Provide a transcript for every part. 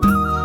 Bye.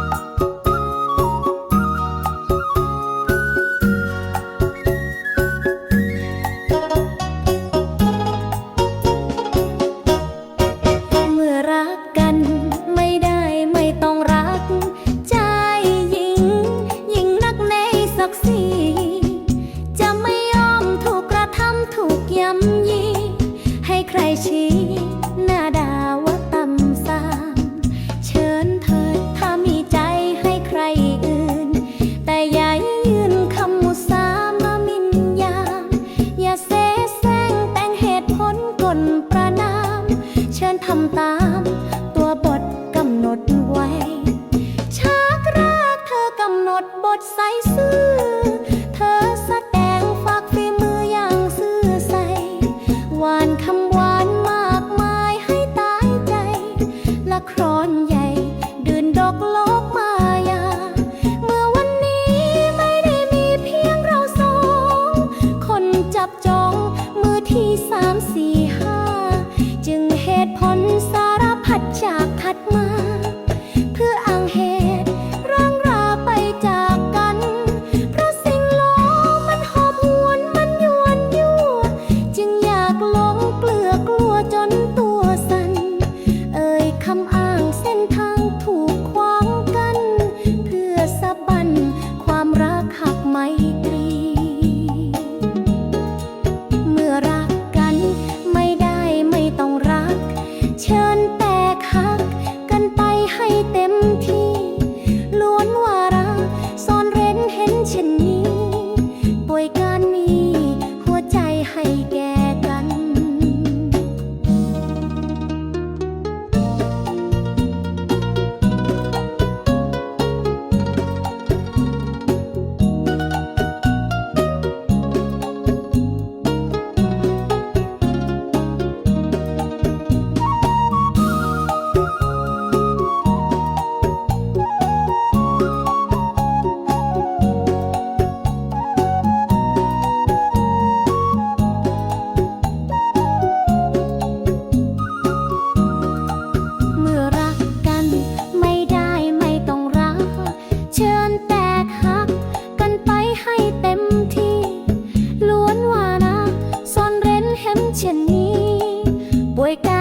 จับจองมือที่สามสี่ห้าจึงเหตุผลส เช่นนี้ป่วยกาย